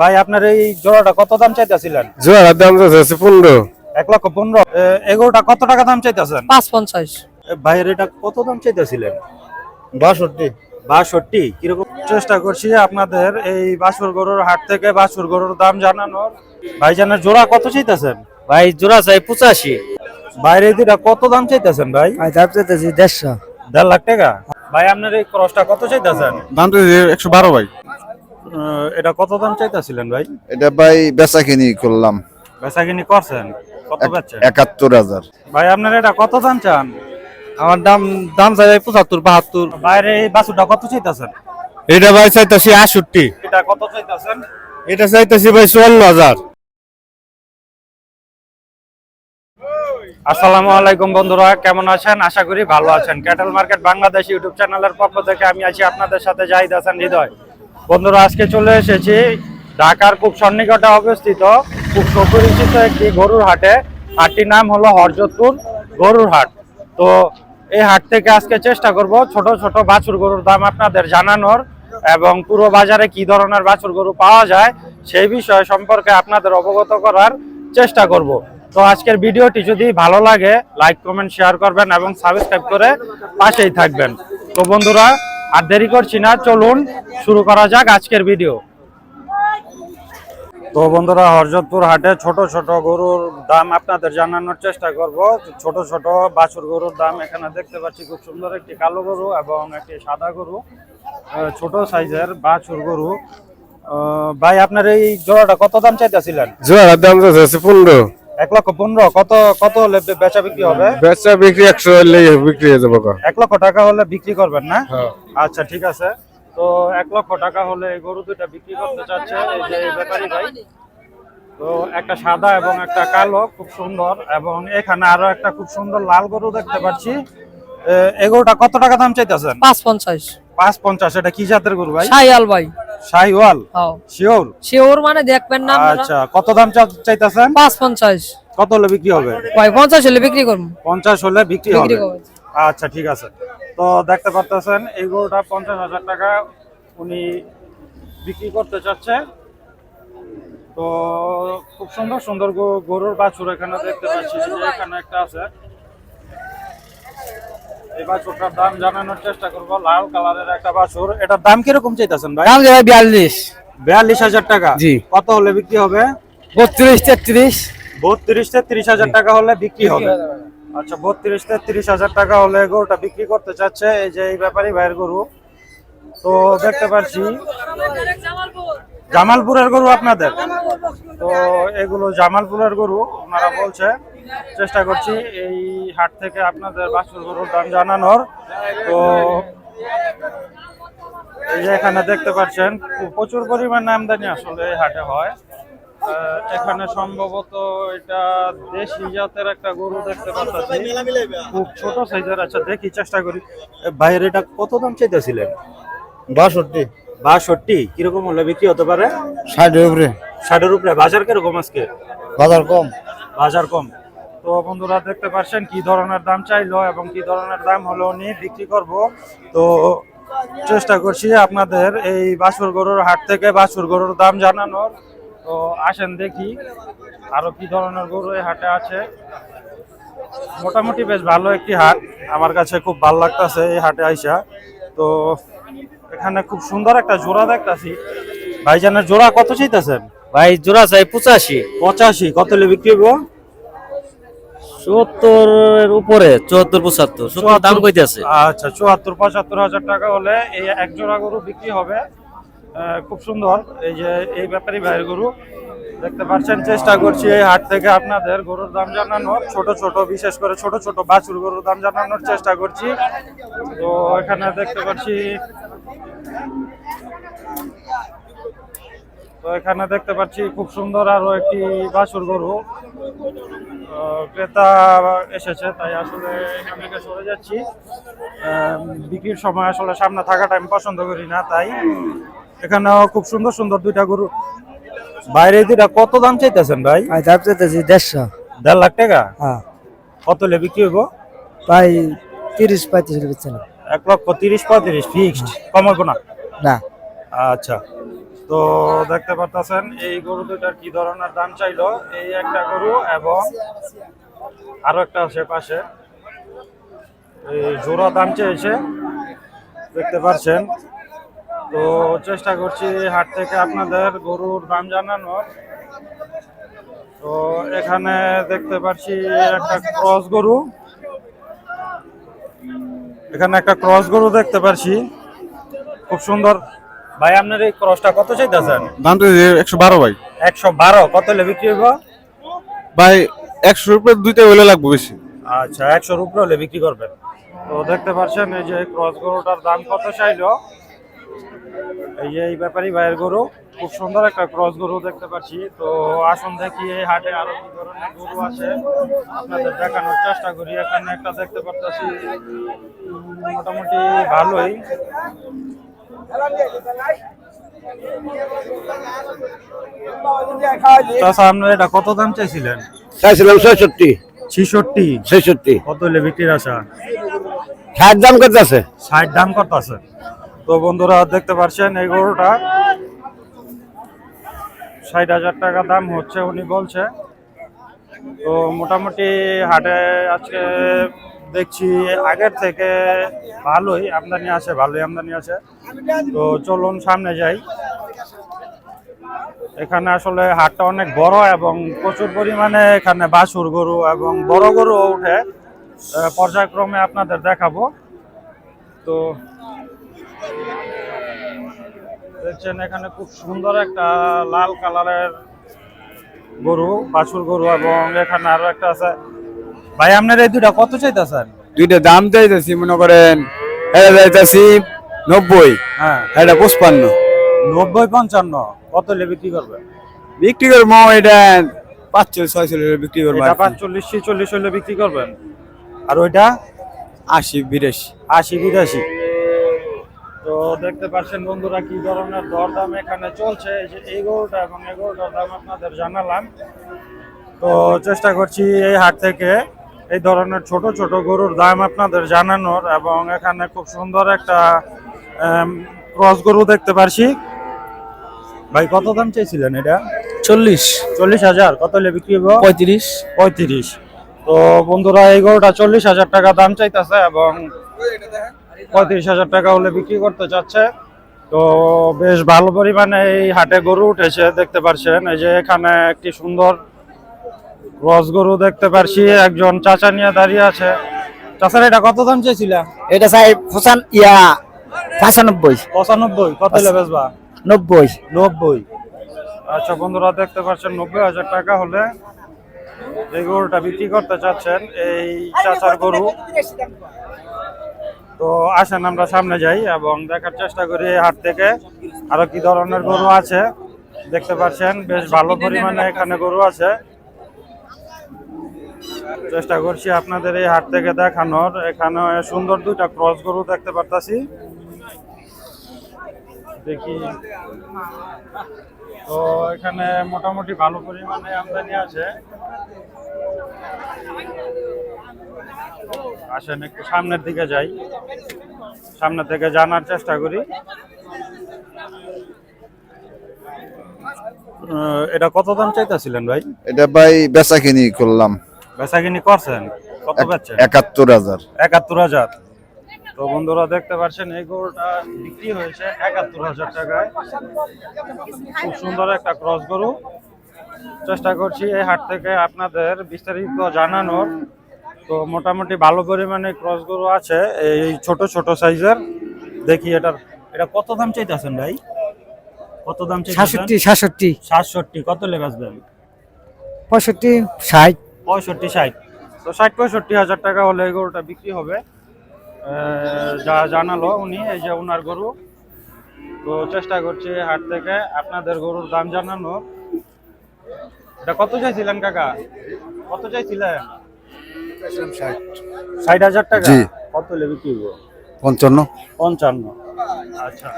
ভাই আপনার এই জোড়াটা কত দাম চাইতেছিলেন? জোয়ার দাম যাচ্ছে পনেরো। এক লক্ষ পনেরো। এগারোটা কত টাকা দাম চাইতেছেন? পাঁচ পঞ্চাশ ভাইয়ের এটা কত দাম চাইতেছিলেন? বাষট্টি। বাষট্টি। কীরকম চেষ্টা করছি আপনাদের এই বাসুর গরুর হাট থেকে বাসুর গরুর দাম জানানোর। ভাইজানের জোড়া কত চাইতেছেন? ভাই জোড়া চাই পঁচাশি। বাইরে দুটা কত দাম চাইতেছেন ভাই? দাম চাইতেছি দেড়শো। দেড় লাখ টাকা। ভাই আপনার এই ক্রসটা কত চাইতেছেন? দাম তো একশো বারো ভাই। এটা কত দাম চাইতেছিলেন ভাই? এটা ভাই বেচা কিনি করলাম। বেচা কিনি করছেন? কত বেচছেন? একাত্তর হাজার। ভাই আপনার এটা কত দাম চান? আমার দাম দাম চাই পঁচাত্তর বাহাত্তর। বাইরে এই বাসুটা কত চাইতেছেন? এটা ভাই চাইতেছি আটষট্টি। এটা কত চাইতেছেন? এটা চাইতেছি ভাই চুয়ান্ন হাজার। আসসালামু আলাইকুম বন্ধুরা কেমন আছেন? আশা করি ভালো আছেন। ক্যাটেল মার্কেট বাংলাদেশ ইউটিউব চ্যানেলের পক্ষ থেকে আমি আছি আপনাদের সাথে জাহিদ হাসান হৃদয়। বন্ধুরা, আজকে চলে এসেছি ঢাকার খুব সন্নিকটে অবস্থিত, খুব সুপরিচিত একটি গরুর হাটে। হাটটির নাম হলো হরজতপুর গরুর হাট। তো এই হাট থেকে আজকে চেষ্টা করব ছোট ছোট বাছুর গরুর দাম আপনাদের জানানোর এবং পুরো বাজারে কি ধরনের বাছুর গরু পাওয়া যায় সেই বিষয় সম্পর্কে আপনাদের অবগত করার চেষ্টা করব। তো আজকের ভিডিওটি যদি ভালো লাগে, লাইক, কমেন্ট, শেয়ার করবেন এবং সাবস্ক্রাইব করে পাশেই থাকবেন। তো বন্ধুরা আর দেরি করছি না, চলুন শুরু করা যাক আজকের ভিডিও তো বন্ধুরা, হরজতপুর হাটে ছোট ছোট গরুর দাম আপনাদের জানানোর চেষ্টা করব। ছোট ছোট বাছুর গরুর দাম এখানে দেখতে পাচ্ছি খুব সুন্দর, একটি কালো গরু এবং একটি সাদা গরু ছোট সাইজের বাছুর গরু। ভাই, আপনার এই জোড়াটা কত দাম চাইতেছিলেন? জোয়ার দাম যাচ্ছে পনেরো। এক লক্ষ পনেরো কত কত হলে বেচা বিক্রি হবে? বেচা বিক্রি একশো হলে বিক্রি হয়ে যাব এক লক্ষ টাকা হলে বিক্রি করবেন না? হ্যাঁ। আচ্ছা ঠিক আছে। তো এক লক্ষ টাকা হলে এই গরু দুইটা বিক্রি করতে চাচ্ছে এই যে ব্যাপারী ভাই। তো একটা সাদা এবং একটা কালো খুব সুন্দর। এবং এখানে আরও একটা খুব সুন্দর লাল গরু দেখতে পাচ্ছি। এ, এই গরুটা কত টাকা দাম চাইতেছেন? পাঁচ পঞ্চাশ। পাঁচ পঞ্চাশ এটা কি জাতের গরু ভাই? সাইয়াল ভাই। শাহিওয়াল? শিওর? শিওর মানে দেখবেন না আচ্ছা কত দাম চাইতেছেন? পাঁচ পঞ্চাশ। কত হলে বিক্রি হবে? ভাই পঞ্চাশ হলে বিক্রি করব। পঞ্চাশ হলে বিক্রি বিক্রি হবে। আচ্ছা ঠিক আছে। তো দেখতে পারতেছেন এই গরুটা পঞ্চাশ হাজার টাকা উনি বিক্রি করতে চাচ্ছে। তো খুব সুন্দর সুন্দর গরুর বাছুর এখানে দেখতে পাচ্ছি এখানে একটা আছে। এই বাছুরটার দাম জানানোর চেষ্টা করব। লাল কালারের একটা বাছুর। এটার দাম কীরকম চাইতেছেন ভাই? দাম বিয়াল্লিশ। বিয়াল্লিশ হাজার টাকা। জি। কত হলে বিক্রি হবে? বত্রিশ তেত্রিশ। বত্রিশ তেত্রিশ হাজার টাকা হলে বিক্রি হবে। আচ্ছা বত্রিশ তেত্রিশ হাজার টাকা হলে গরুটা বিক্রি করতে চাচ্ছে। এই যে এই ব্যাপারী ভাইয়ের গরু। তো দেখতে পাচ্ছি জামালপুরের গরু আপনাদের? তো এগুলো জামালপুরের গরু ওনারা বলছে। চেষ্টা করছি এই হাট থেকে আপনাদের বাছুর গরুর দাম জানানোর। তো এই যে এখানে দেখতে পাচ্ছেন খুব প্রচুর পরিমাণে আমদানি আসলে এই হাটে হয়। এখানে সম্ভবত এটা দেশি জাতের একটা গরু দেখতে পাচ্ছি। খুব ছোট সাইজের আচ্ছা দেখি চেষ্টা করি। ভাইয়ের এটা কত দাম চাইতেছিলেন? বাষট্টি। বাষট্টি কীরকম হলে বিক্রি হতে পারে? ষাটের উপরে। ষাটের উপরে বাজার কীরকম আজকে? বাজার কম। বাজার কম। তো বন্ধুরা দেখতে পাচ্ছেন কি ধরনের দাম চাইলো এবং কি ধরনের দাম হলো উনি বিক্রি করব। তো চেষ্টা করছি আপনাদের এই বাছুর গরুর হাট থেকে বাছুর গরুর দাম জানানোর। তো আসেন দেখি আরও কি ধরনের গরু এই হাটে আছে। মোটামুটি বেশ ভালো একটি হাট। আমার কাছে খুব ভালো লাগতেছে এই হাটে আইসা। তো এখানে খুব সুন্দর একটা জোড়া দেখতাছি। ভাইজানের জোড়া কত চাইতেছেন? ভাই জোড়া চাই পঁচাশি। পঁচাশি। কত বিক্রি হব সত্তরের উপরে চুয়াত্তর পঁচাত্তর। সত্তর দাম কইতেছে। আচ্ছা চুয়াত্তর পঁচাত্তর হাজার টাকা হলে এই এক জোড়া গরু বিক্রি হবে। খুব সুন্দর। এই যে এই ব্যাপারী ভাইয়ের গরু। দেখতে পাচ্ছেন চেষ্টা করছি এই হাট থেকে আপনাদের গরুর দাম জানানোর। ছোট ছোট বিশেষ করে ছোট ছোট বাছুর গরুর দাম জানানোর চেষ্টা করছি। তো এখানে দেখতে পাচ্ছি তো এখানে দেখতে পাচ্ছি খুব সুন্দর আরও একটি বাছুর গরু। ক্রেতা এসেছে তাই আসলে এখান থেকে সরে যাচ্ছি। বিক্রির সময় আসলে সামনে থাকাটা আমি পছন্দ করি না তাই এখানেও খুব সুন্দর সুন্দর দুইটা গরু। বাইরে দুইটা কত দাম চাইতেছেন ভাই? দাম চাইতেছি দেড়শো। দেড় লাখ টাকা? হ্যাঁ। কত লে বিক্রি হইব? ভাই তিরিশ পঁয়ত্রিশ এক লক্ষ তিরিশ পঁয়ত্রিশ ফিক্সড কমাবো না? না। আচ্ছা। তো দেখতে পাচ্ছেন এই গরু দুটার কি ধরনের দাম চাইলো? এই একটা গরু এবং আরও একটা আছে পাশে। এই জোড়া দাম চেয়েছে দেখতে পাচ্ছেন তো চেষ্টা করছি হাট থেকে আপনাদের গরুর দাম জানানোর। তো এখানে দেখতে পাচ্ছি একটা ক্রস গরু। এখানে একটা ক্রস গরু দেখতে পাচ্ছি খুব সুন্দর ভাই আপনার এই ক্রসটা কত চাইতেছেন? দাম তো একশো বারো ভাই। একশো বারো কত হলে বিক্রি হইব? ভাই একশো রুপিয়ে দুইটা হইলে লাগবে বেশি। আচ্ছা একশোর উপরে হলে বিক্রি করবেন। তো দেখতে পাচ্ছেন এই যে ক্রস গরুটার দাম কত চাইলো? এই যে এই ব্যাপারই ভাইয়ের গরু খুব সুন্দর একটা ক্রস গরু দেখতে পাচ্ছি। তো আসুন দেখি এই হাটে আরও কি ধরনের গরু আছে। আপনাদের দেখানোর চেষ্টা করি এখানে একটা দেখতে পাচ্ছি মোটামুটি ভালোই। চাচা আপনার এটা কত দাম চাইছিলেন? চাইছিলাম ছয়ষট্টি। ছিষট্টি? ছেষট্টি। কত হলে বিক্রির আশা? ষাট দাম কত আছে। ষাট দাম কত আছে। তো বন্ধুরা দেখতে পাচ্ছেন এই গরুটা। ষাট হাজার টাকা দাম হচ্ছে উনি বলছে। তো মোটামুটি হাটে আজকে দেখছি আগের থেকে ভালোই, আমদানি আছে, ভালোই আমদানি আছে। তো চলুন সামনে যাই। এখানে আসলে হাটটা অনেক বড় এবং প্রচুর পরিমাণে এখানে বাছুর গরু এবং বড় গরু উঠে পর্যায়ক্রমে আপনাদের দেখাবো। তো দেখছেন এখানে খুব সুন্দর একটা লাল কালারের গরু, বাছুর গরু এবং এখানে আরও একটা আছে। ভাই আপনার এই দুটা কত চাইতেছেন? দুইটা দাম চাইতেছি মনে করেন এটা চাইতেছি নব্বই হ্যাঁ। এটা পঁচপান্ন। নব্বই পঞ্চান্ন কত হলে বিক্রি করবে বিক্রি করব এটা পাঁচশো ছয়শো বিক্রি করব পাঁচচল্লিশ ছিচল্লিশ হলে বিক্রি করবেন? আর ওইটা আশি বিরাশি। আশি বিরাশি। তো দেখতে পাচ্ছেন বন্ধুরা কি ধরনের দরদাম এখানে চলছে। যে এই গরুটা এবং এই গরুটার দাম আপনাদের জানালাম। তো চেষ্টা করছি এই হাট থেকে এই ধরনের ছোট ছোট গরুর দাম আপনাদের জানানোর এবং এখানে খুব সুন্দর একটা ক্রস গরু দেখতে পারছি। ভাই কত দাম চাইছিলেন এটা? চল্লিশ। চল্লিশ হাজার। কত হলে বিক্রি হব পঁয়ত্রিশ। পঁয়ত্রিশ। তো বন্ধুরা এই গরুটা চল্লিশ হাজার টাকা দাম চাইতেছে এবং পঁয়ত্রিশ হাজার টাকা হলে বিক্রি করতে চাচ্ছে। তো বেশ ভালো পরিমাণে এই হাটে গরু উঠেছে দেখতে পাচ্ছেন এই যে এখানে একটি সুন্দর রস গরু দেখতে পারছি একজন চাচা নিয়ে দাঁড়িয়ে আছে। চাচার এটা কত দাম চেয়েছিলাম এটা চাই পঁচান ইয়া পঁচানব্বই। পঁচানব্বই কত হলে বেচবা? নব্বই। নব্বই। আচ্ছা বন্ধুরা দেখতে পাচ্ছেন নব্বই হাজার টাকা হলে এই গরুটা বিক্রি করতে চাচ্ছেন এই চাচার গরু। তো আসেন আমরা সামনে যাই এবং দেখার চেষ্টা করি এই হাট থেকে আরও কি ধরনের গরু আছে। দেখতে পাচ্ছেন বেশ ভালো পরিমাণে এখানে গরু আছে। চেষ্টা করছি আপনাদের এই হাট থেকে দেখানোর। এখানে সুন্দর দুইটা ক্রস গরু দেখতে পারতাছি। দেখি। তো এখানে মোটামুটি ভালো পরিমাণে আমদানি আছে। আসেন একটু সামনের দিকে যাই। সামনে থেকে জানার চেষ্টা করি। এটা কত দাম চাইতেছিলেন ভাই? এটা ভাই বেচা কিনি করলাম। বেচা কিনি করছেন? কত বেচছেন একাত্তর হাজার। একাত্তর হাজার। তো বন্ধুরা দেখতে পাচ্ছেন এই গরুটা বিক্রি হয়েছে একাত্তর হাজার টাকায়। খুব সুন্দর একটা ক্রস গরু। চেষ্টা করছি এই হাট থেকে আপনাদের বিস্তারিত জানানোর। তো মোটামুটি ভালো পরিমাণে ক্রস গরু আছে এই ছোট ছোট সাইজের। দেখি এটার এটা কত দাম চাইতেছেন ভাই? কত দাম চাইতেছেন? সাতষট্টি সাতষট্টি। সাতষট্টি কত লেবাসবেন পঁয়ষট্টি ষাট। পঁয়ষট্টি ষাট। তো ষাট পঁয়ষট্টি হাজার টাকা হলে এই গরুটা বিক্রি হবে। যা জানালো উনি এই যে ওনার গরু। তো চেষ্টা করছি হাট থেকে আপনাদের গরুর দাম জানানোর এটা কত চাইছিলেন কাকা? কত চাইছিলেন? ষাট। হাজার টাকা? কত হলে বিক্রি হব পঞ্চান্ন। পঞ্চান্ন। আচ্ছা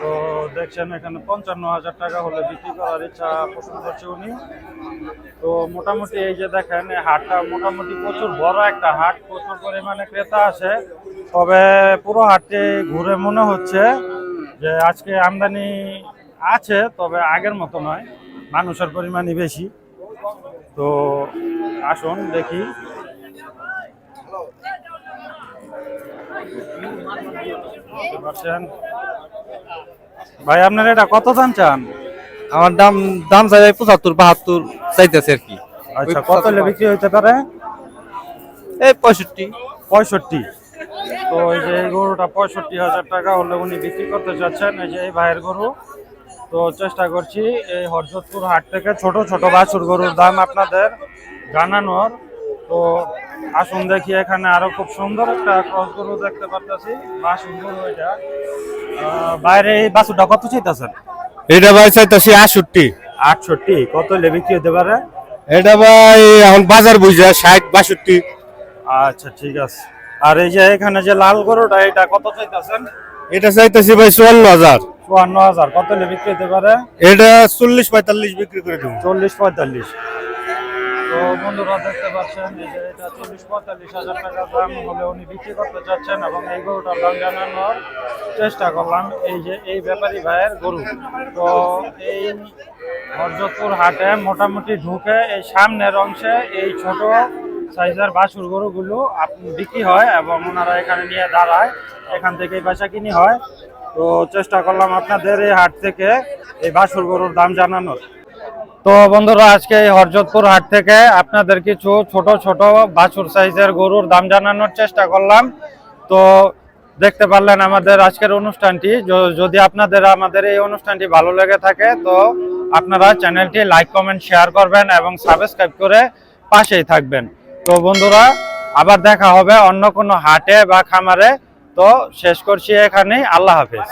তো দেখছেন এখানে পঞ্চান্ন হাজার টাকা হলে বিক্রি করার ইচ্ছা পোষণ করছে উনি। তো মোটামুটি এই যে দেখেন হাটটা মোটামুটি প্রচুর বড় একটা হাট, প্রচুর পরিমাণে ক্রেতা আছে। তবে পুরো হাটে ঘুরে মনে হচ্ছে যে আজকে আমদানি আছে, তবে আগের মতো নয়, মানুষের পরিমাণই বেশি। তো আসুন দেখি দেখতে পাচ্ছেন। ভাই আপনার এটা কত দাম চান? আমার দাম দাম চাই পঁচাত্তর বাহাত্তর চাইতেছে আর কি। আচ্ছা কত হলে বিক্রি হইতে পারে? এই পঁয়ষট্টি। পঁয়ষট্টি। তো এই যে এই গরুটা পঁয়ষট্টি হাজার টাকা হলে উনি বিক্রি করতে চাচ্ছেন এই যে এই ভাইয়ের গরু। তো চেষ্টা করছি এই হরজতপুর হাট থেকে ছোট ছোট বাছুর গরুর দাম আপনাদের জানানোর। তো আসুন দেখি এখানে আরও খুব সুন্দর একটা ক্রস গরু দেখতে পারতেছি। গরু এটা বাইরে এই বাছুরটা কত চাইতেছেন? এটা ভাই চাইতেছি আটষট্টি। আটষট্টি। কত হলে বিক্রি হতে পারে? এটা ভাই এখন বাজার বুঝে ষাট বাষট্টি। আচ্ছা ঠিক আছে। আর এই যে এখানে যে লাল গরুটা এটা কত চাইতেছেন? এটা চাইতেছি ভাই চুয়ান্ন হাজার। চুয়ান্ন হাজার। কত বিক্রি হতে পারে? এটা চল্লিশ পঁয়তাল্লিশ বিক্রি করে দেবো। চল্লিশ পঁয়তাল্লিশ। তো বন্ধুরা দেখতে পাচ্ছেন যে এটা চল্লিশ পঁয়তাল্লিশ হাজার টাকা দাম হলে উনি বিক্রি করতে চাচ্ছেন এবং এই গরুটার দাম জানানোর চেষ্টা করলাম। এই যে এই ব্যাপারী ভাইয়ের গরু। তো এই হরজতপুর হাটে মোটামুটি ঢুকে এই সামনের অংশে এই ছোট সাইজের বাছুর গরুগুলো বিক্রি হয় এবং ওনারা এখানে নিয়ে দাঁড়ায়। এখান থেকে বাসা কিনি হয়। তো চেষ্টা করলাম আপনাদের এই হাট থেকে এই বাছুর গরুর দাম জানানোর। তো বন্ধুরা, আজকে এই হরজতপুর হাট থেকে আপনাদের কিছু ছোট ছোট বাছুর সাইজের গরুর দাম জানানোর চেষ্টা করলাম। তো দেখতে পারলেন আমাদের আজকের অনুষ্ঠানটি। যদি আপনাদের, আমাদের এই অনুষ্ঠানটি ভালো লেগে থাকে, তো আপনারা চ্যানেলটি লাইক, কমেন্ট, শেয়ার করবেন এবং সাবস্ক্রাইব করে পাশেই থাকবেন। তো বন্ধুরা, আবার দেখা হবে অন্য কোনো হাটে বা খামারে। তো শেষ করছি এখানেই। আল্লাহ হাফেজ।